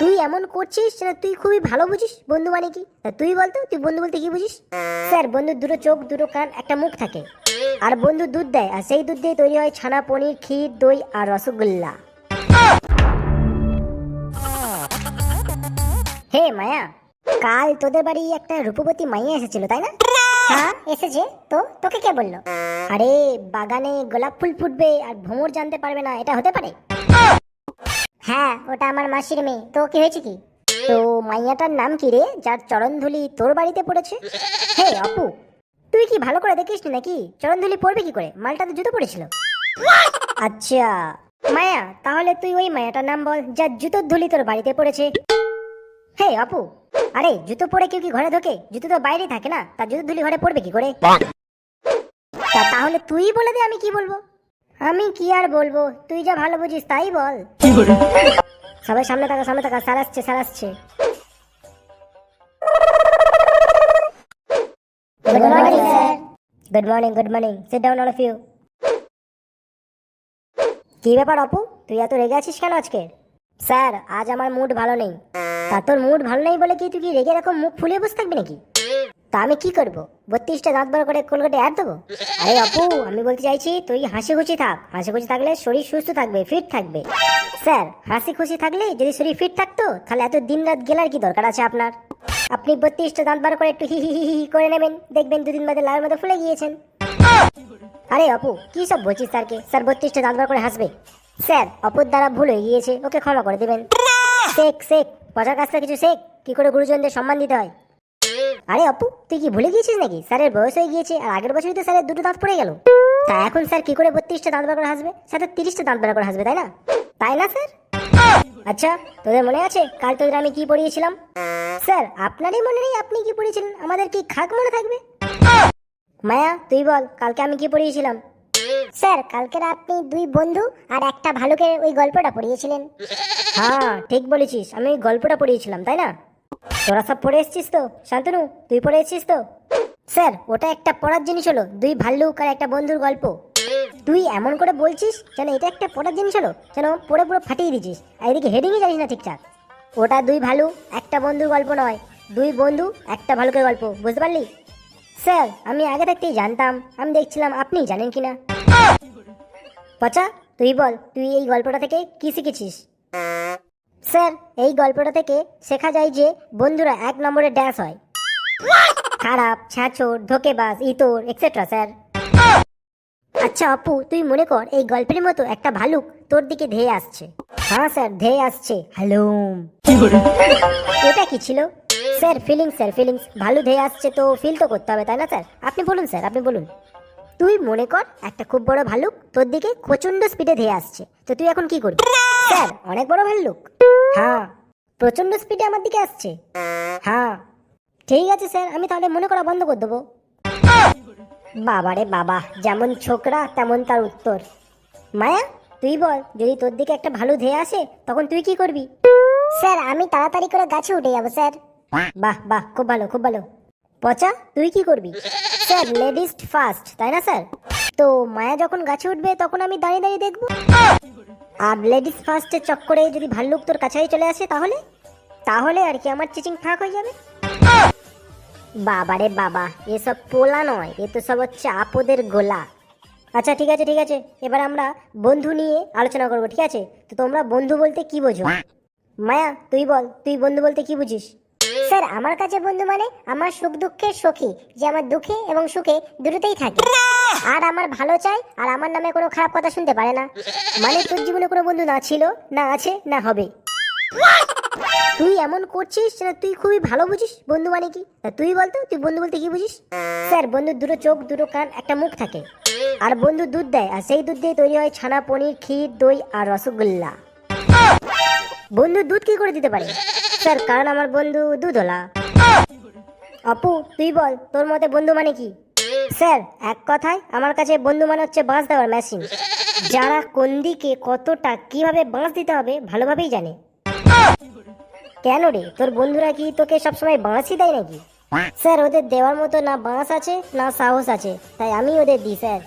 তুই এমন করছিস যেন তুই খুবই ভালো বুঝিস, বন্ধু মানে কি? তুই বলতো তুই বন্ধু বলতে কি বুঝিস? স্যার বন্ধুর দুটো চোখ, দুটো কান, একটা মুখ থাকে। আর বন্ধু দুধ দেয়, আর সেই দুধ দিয়ে তৈরি হয় ছানা, পনির, ক্ষীর, দই আর রসগোল্লা। হে মায়া, কাল তোদের বাড়ি একটা রূপবতী মাইয়া এসেছিল, তাই না? হ্যাঁ এসেছে। তো, তোকে কে বলল? আরে, বাগানে গোলাপ ফুল ফুটবে আর ভ্রমর জানতে পারবে না, এটা হতে পারে? হ্যাঁ ওটা আমার মাসির মেয়ে। তো কি হয়েছে কি? তো মাইয়াটার নাম কি রে? যার চরণধুলি তোর বাড়িতে পড়েছে? হে অপু তুই কি ভালো করে দেখিস নাকি? চরণধুলি পড়বে কি করে? মালটা তো জুতো পড়েছিল। আচ্ছা মায়া তাহলে তুই ওই মায়াটার নাম বল যার জুতোর ধুলি তোর বাড়িতে পড়েছে। হে অপু আরে জুতো পরে কেউ কি ঘরে ঢোকে? জুতো তো বাইরে থাকে না তার জুতো ধুলি ঘরে পড়বে কি করে? তা তাহলে তুই বলে দে আমি কি বলব? আমি কি আর বলব? তুই যা ভালো বুঝিস তাই বল। সবাই সামনে থাকা সামনে থাকা স্যার আসছে স্যার আসছে। Good morning sir good morning good morning sit down all of you কি ব্যাপার অপু? তুই এত রেগে আছিস কেন আজকে? স্যার আজ আমার মুড ভালো নেই। তা তোর মুড ভালো নেই বলে কি তুই কি রেগে এরকম মুখ ফুলিয়ে বসে থাকবি নাকি? তা আমি কি করব? বত্রিশটা দাঁত বার করে কলকাটে অ্যাড দেবো? আরে অপু আমি বলতে চাইছি তুই হাসি খুশি থাক। হাসি খুশি থাকলে শরীর সুস্থ থাকবে ফিট থাকবে। স্যার হাসি খুশি থাকলে যদি শরীর ফিট থাকতো, তাহলে এত দিন রাত গেলার কি দরকার আছে আপনার? আপনি বত্রিশটা দাঁত বার করে একটু হি হি হি হি করে নেবেন, দেখবেন দুদিন বাদে লাল মতো ফুলে গিয়েছেন। আরে অপু কি সব বলছিস স্যারকে? স্যার বত্রিশটা দাঁত বার করে হাসবে। স্যার, অপুর দ্বারা ভুল হয়ে গিয়েছে, ওকে ক্ষমা করে দেবেন। শেখ শেখ, পচার কাছ থেকে কিছু শেখ। কি করে গুরুজনদের সম্মান দিতে হয়? আরে অপু, তুই কি ভুলে গিয়েছিস নাকি? স্যারের বয়স হয়ে গিয়েছে আর আগের বছরই তো স্যারের দুটো দাঁত পড়ে গেল। তা এখন স্যার কি করে বত্রিশটা দাঁত বার করে হাসবে? স্যার তো তিরিশটা দাঁত বার করে হাসবে, তাই না? তাই না, স্যার? আচ্ছা তোদের মনে আছে কাল তোদের আমি কি পড়িয়েছিলাম? স্যার, আপনারই মনে নেই আপনি কি পড়িয়েছিলেন? আমাদের কি খাক মনে থাকবে? মায়া, তুই বল, কালকে আমি কি পড়িয়েছিলাম? স্যার, কালকের আপনি দুই বন্ধু আর একটা ভালুকের ওই গল্পটা পড়িয়েছিলেন। হ্যাঁ ঠিক বলেছিস। আমি ওই গল্পটা পড়িয়েছিলাম, তাই না? তোরা সব পড়ে এসেছিস তো? শান্তনু, তুই পড়ে এসেছিস তো? স্যার, ওটা একটা পড়ার জিনিস হলো, দুই ভাল্লুক আর একটা বন্ধুর গল্প। তুই এমন করে বলছিস যেন এটা একটা পড়ার জিনিস হলো, যেন পড়ে পুরো ফাটিয়ে দিছিস আর এদিকে হেডিংই জানিস না ঠিকঠাক। ওটা দুই ভালু একটা বন্ধুর গল্প নয়, দুই বন্ধু, একটা ভালুকের গল্প, বুঝতে পারলি? স্যার, আমি আগে থাকতেই জানতাম, আমি দেখছিলাম আপনি জানেন কি না পচা, তুই বল, তুই এই গল্পটা থেকে কি শিখেছিস? স্যার, এই গল্পটা থেকে শেখা যায় যে বন্ধুরা এক নম্বরে ড্যাশ হয়। খারাপ, ছাঁচোর, ধোকেবাজ, ইতর এক্সেট্রা স্যার। আচ্ছা অপু, তুই মনে কর এই গল্পের মতো একটা ভালুক তোর দিকে ধেয়ে আসছে। হ্যাঁ স্যার, ধেয়ে আসছে। হ্যালো। এটা কি ছিল? স্যার ফিলিংস স্যার ফিলিংস ভালো ধেয়ে আসছে তো ফিল তো করতে হবে, তাই না, স্যার? আপনি বলুন, স্যার, আপনি বলুন। তুই মনে কর একটা খুব বড় ভালুক তোর দিকে প্রচণ্ড স্পিডে ধেয়ে আসছে। তো তুই এখন কি করবি? স্যার, অনেক বড় ভাল্লুক হ্যাঁ। প্রচণ্ড স্পিডে আমার দিকে আসছে। হ্যাঁ। ঠিক আছে স্যার আমি তাহলে মনে করা বন্ধ করে দেবো। বাবারে বাবা, যেমন ছোকরা, তেমন তার উত্তর। মায়া, তুই বল, যদি তোর দিকে একটা ভালো ধেয়ে আসে, তখন তুই কি করবি? স্যার, আমি তাড়াতাড়ি করে গাছে উঠে যাব, স্যার। বাহ বাহ, খুব ভালো খুব ভালো। পচা, তুই কি করবি? স্যার, লেডিস ফার্স্ট তাই না, স্যার? তো মায়া যখন গাছে উঠবে, তখন আমি দাঁড়িয়ে দাঁড়িয়ে দেখব। আর লেডিস ফার্স্টের চক্করে যদি ভাল্লুক তোর কাছাই চলে আসে তাহলে? তাহলে আর কি আমার চিচিং ফাঁক হয়ে যাবে? বাবারে বাবা এসব পোলা নয়, এ তো সব হচ্ছে আপদের গোলা। আচ্ছা ঠিক আছে ঠিক আছে, এবার আমরা বন্ধু নিয়ে আলোচনা করব, ঠিক আছে? তো তোমরা বন্ধু বলতে কি বোঝো? মায়া, তুই বল, তুই বন্ধু বলতে কি বুঝিস? স্যার, আমার কাছে বন্ধু মানে আমার সুখ দুঃখের সখী, যে আমার দুঃখে এবং সুখে দুটোতেই থাকে। আর আমার ভালো চাই, আর আমার নামে কোনো খারাপ কথা শুনতে পারে না। মানে তোর জীবনে কোনো বন্ধু না ছিল, না আছে, না হবে। তুই এমন করছিস যেন তুই খুবই ভালো বুঝিস, বন্ধু মানে কি? তুই বলতো, তুই বন্ধু বলতে কি বুঝিস? স্যার বন্ধুর দুটো চোখ, দুটো কান, একটা মুখ থাকে। আর বন্ধু দুধ দেয়, আর সেই দুধ দিয়ে তৈরি হয় ছানা, পনির, ক্ষীর, দই আর রসগোল্লা। বন্ধু দুধ কি করে দিতে পারে? স্যার, কারণ আমার বন্ধু দুধওয়ালা। অপু, তুই বল, তোর মতে বন্ধু মানে কি? স্যার এক কথায় আমার কাছে বন্ধু মানে হচ্ছে বাঁশ দেওয়ার মেশিন যারা কোন দিকে কতটা কীভাবে বাঁশ দিতে হবে ভালোভাবেই জানে। কেন রে? তোর বন্ধুরা কি তোকে সবসময় বাঁশই দেয় নাকি? স্যার ওদের দেওয়ার মতো না বাঁশ আছে না সাহস আছে তাই আমি ওদের দিই স্যার।